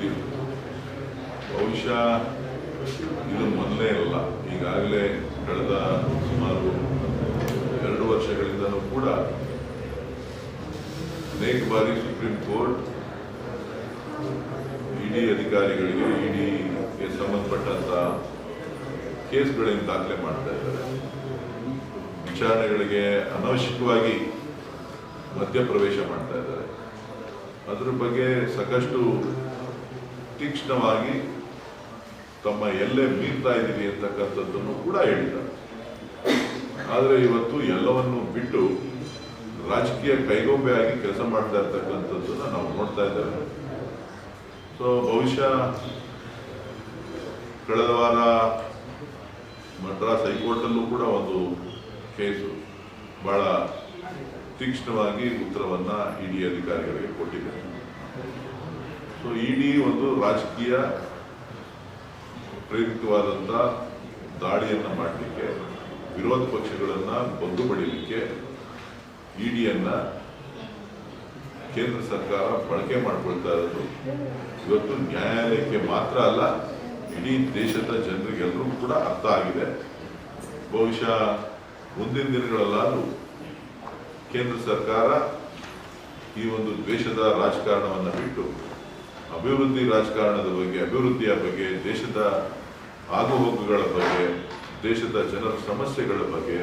ಗೊತ್ತಿಲ್ಲ ಬಹುಶಃ ಇದು ಮೊದಲೇ ಇಲ್ಲ ಈಗಾಗಲೇ ಕಳೆದ ಸುಮಾರು ಎರಡು ವರ್ಷಗಳಿಂದಲೂ ಕೂಡ ಅನೇಕ ಬಾರಿ ಸುಪ್ರೀಂ ಕೋರ್ಟ್ ಇಡಿ ಅಧಿಕಾರಿಗಳಿಗೆ, ಇಡಿಗೆ ಸಂಬಂಧಪಟ್ಟಂತ ಕೇಸ್ಗಳನ್ನು ದಾಖಲೆ ಮಾಡ್ತಾ ಇದ್ದಾರೆ. ವಿಚಾರಣೆಗಳಿಗೆ ಅನವಶ್ಯಕವಾಗಿ ಮಧ್ಯಪ್ರವೇಶ ಮಾಡ್ತಾ ಇದ್ದಾರೆ. ಅದ್ರ ಬಗ್ಗೆ ಸಾಕಷ್ಟು ತೀಕ್ಷ್ಣವಾಗಿ ತಮ್ಮ ಎಲ್ಲೇ ಮೀರ್ತಾ ಇದ್ದೀವಿ ಅಂತಕ್ಕಂಥದ್ದನ್ನು ಕೂಡ ಹೇಳಿದ್ದಾರೆ. ಆದರೆ ಇವತ್ತು ಎಲ್ಲವನ್ನು ಬಿಟ್ಟು ರಾಜಕೀಯ ಕೈಗೊಂಬೆ ಆಗಿ ಕೆಲಸ ಮಾಡ್ತಾ ಇರ್ತಕ್ಕಂಥದ್ದನ್ನು ನಾವು ನೋಡ್ತಾ ಇದ್ದೇವೆ. ಸೊ ಬಹುಶಃ ಕಳೆದ ವಾರ ಮದ್ರಾಸ್ ಹೈಕೋರ್ಟಲ್ಲೂ ಕೂಡ ಒಂದು ಕೇಸು ಭಾಳ ತೀಕ್ಷ್ಣವಾಗಿ ಉತ್ತರವನ್ನ ಇಡಿ ಅಧಿಕಾರಿಗಳಿಗೆ ಕೊಟ್ಟಿದೆ ಸೊ ಇಡಿ ಒಂದು ರಾಜಕೀಯ ಪ್ರೇರಿತವಾದಂಥ ದಾಳಿಯನ್ನು ಮಾಡಲಿಕ್ಕೆ, ವಿರೋಧ ಪಕ್ಷಗಳನ್ನು ಬಂದು ಬಡಿಲಿಕ್ಕೆ ಇಡಿಯನ್ನ ಕೇಂದ್ರ ಸರ್ಕಾರ ಬಳಕೆ ಮಾಡಿಕೊಳ್ತಾ ಇರೋದು. ಇವತ್ತು ನ್ಯಾಯಾಲಯಕ್ಕೆ ಮಾತ್ರ ಅಲ್ಲ, ಇಡೀ ದೇಶದ ಜನರಿಗೆಲ್ಲರೂ ಕೂಡ ಅರ್ಥ ಆಗಿದೆ. ಬಹುಶಃ ಮುಂದಿನ ದಿನಗಳಲ್ಲಾದರೂ ಕೇಂದ್ರ ಸರ್ಕಾರ ಈ ಒಂದು ದ್ವೇಷದ ರಾಜಕಾರಣವನ್ನು ಬಿಟ್ಟು ಅಭಿವೃದ್ಧಿ ರಾಜಕಾರಣದ ಬಗ್ಗೆ ಅಭಿವೃದ್ಧಿಯ ಬಗ್ಗೆ ದೇಶದ ಆಗುಹೋಗುಗಳ ಬಗ್ಗೆ ದೇಶದ ಜನರ ಸಮಸ್ಯೆಗಳ ಬಗ್ಗೆ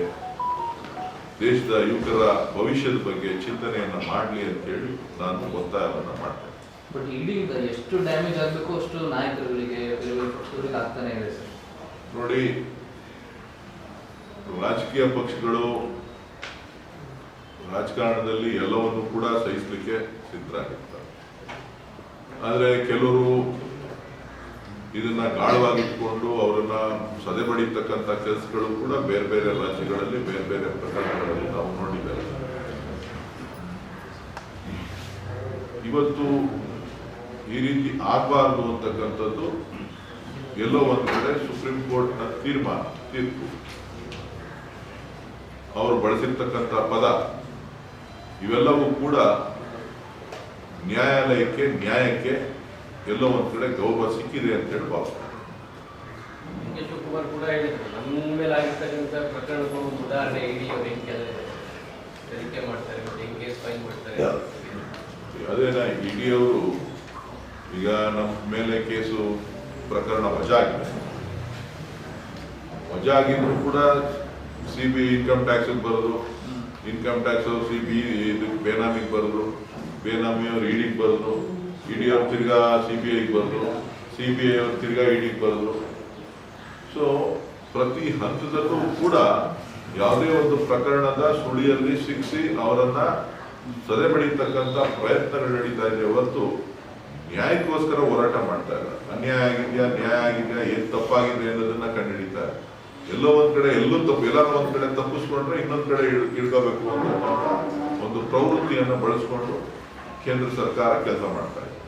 ದೇಶದ ಯುವಕರ ಭವಿಷ್ಯದ ಬಗ್ಗೆ ಚಿಂತನೆಯನ್ನ ಮಾಡಲಿ ಅಂತ ಹೇಳಿ ನಾನು ಒತ್ತಾಯವನ್ನು ಮಾಡ್ತೇನೆ. ಬಟ್ ಇಲ್ಲಿಂದ ಎಷ್ಟು ಡ್ಯಾಮೇಜ್ ಆಗಬೇಕು ಅಷ್ಟು ನಾಯಕರುಗಳಿಗೆ ಪಕ್ಷಗಳಿಗೆ ಆಗ್ತಾನೆ ಇದೆ ಸರ್. ನೋಡಿ ರಾಜಕೀಯ ಪಕ್ಷಗಳು ರಾಜಕಾರಣದಲ್ಲಿ ಎಲ್ಲವನ್ನು ಕೂಡ ಸಹಿಸಲಿಕ್ಕೆ ಸಿದ್ಧರಾಗಿರ್ತಾರೆ. ಆದರೆ ಕೆಲವರು ಇದನ್ನ ಗಾಢವಾಗಿಟ್ಕೊಂಡು ಅವರನ್ನ ಸದೆ ಬಡಿತಕ್ಕಂಥ ಕೆಲಸಗಳು ಕೂಡ ಬೇರೆ ಬೇರೆ ರಾಜ್ಯಗಳಲ್ಲಿ, ಬೇರೆ ಬೇರೆ ಪ್ರಕರಣಗಳಲ್ಲಿ ನಾವು ನೋಡಿದ್ದೇವೆ. ಇವತ್ತು ಈ ರೀತಿ ಆಗಬಾರ್ದು ಅಂತಕ್ಕಂಥದ್ದು ಎಲ್ಲೋ ಒಂದು ಕಡೆ ಸುಪ್ರೀಂ ಕೋರ್ಟ್ನ ತೀರ್ಮಾನ, ತೀರ್ಪು. ಅವರು ಬಳಸಿರ್ತಕ್ಕಂಥ ಪದ, ಇವೆಲ್ಲವೂ ಕೂಡ ನ್ಯಾಯಾಲಯಕ್ಕೆ ನ್ಯಾಯಕ್ಕೆ ಎಲ್ಲೋ ಒಂದ್ ಕಡೆ ಗೌರವ ಸಿಕ್ಕಿದೆ ಅಂತ ಹೇಳಿ ಭಾವಿಸ್ತಾರೆ ಶಿವಕುಮಾರ್ ಕೂಡ ಹೇಳಿದ್ರು ನಮ್ಮ ಮೇಲೆ ಆಗಿರ್ತಕ್ಕಂಥ ಪ್ರಕರಣಗಳು ಒಂದು ಉದಾಹರಣೆ ಇಡೀ ಅವ್ರು ಹೆಂಗೆ ತನಿಖೆ ಮಾಡ್ತಾರೆ ಮತ್ತೆ ಹೆಂಗೆ ಕೇಸ್ ಫೈಲ್ ಮಾಡ್ತಾರೆ. ಅದೇನ ಇಡಿಯವರು ಈಗ ನಮ್ಮ ಮೇಲೆ ಕೇಸು ಪ್ರಕರಣ ವಜಾ ಆಗಿದೆ ವಜಾ ಆಗಿದ್ರು ಕೂಡ ಸಿ ಬಿ ಇನ್ಕಮ್ ಟ್ಯಾಕ್ಸ್ ಬರೋದು ಇನ್ಕಮ್ ಟ್ಯಾಕ್ಸ್ ಸಿ ಬಿ ಇದು ಬೇನಾಮಿಗೆ ಬರೋದು. ಬೇನಾಮಿಯವ್ರು ಇಡಿಗೆ ಬರೋದು ಇಡಿ ತಿರ್ಗಾ ಸಿ ಬಿ ಐಗೆ ಬರೋದು ಸಿ ಬಿ ಐ ಅವ್ರು ತಿರ್ಗಾ ಇಡಿಗೆ ಬರೋದು ಸೊ ಪ್ರತಿ ಹಂತದಲ್ಲೂ ಕೂಡ ಯಾವುದೇ ಒಂದು ಪ್ರಕರಣದ ಸುಳಿಯಲ್ಲಿ ಸಿಕ್ಕಿಸಿ ಅವರನ್ನ ಸದೆ ಬಡಿತಕ್ಕಂಥ ಪ್ರಯತ್ನಗಳು ನಡೀತಾ ಇದೆ ಹೊರತು ನ್ಯಾಯಕ್ಕೋಸ್ಕರ ಹೋರಾಟ ಮಾಡ್ತಾ ಇಲ್ಲ. ಅನ್ಯಾಯ ಆಗಿದೆಯಾ, ನ್ಯಾಯ ಆಗಿದ್ಯಾ, ಏನ್ ತಪ್ಪಾಗಿದೆ ಅನ್ನೋದನ್ನ ಕಂಡುಹಿಡಿತಾರೆ ಎಲ್ಲೋ ಒಂದ್ ಕಡೆ ಎಲ್ಲೂ ತಪ್ಪು ಎಲ್ಲಾರು ಒಂದ್ ಕಡೆ ತಪ್ಪಿಸ್ಕೊಂಡ್ರೆ ಇನ್ನೊಂದ್ ಕಡೆ ಇಳ್- ಇಳ್ಕೋಬೇಕು ಅನ್ನೋ ಒಂದು ಪ್ರವೃತ್ತಿಯನ್ನು ಬಳಸ್ಕೊಂಡು ಕೇಂದ್ರ ಸರ್ಕಾರ ಕೆಲಸ ಮಾಡ್ತಾ ಇದೆ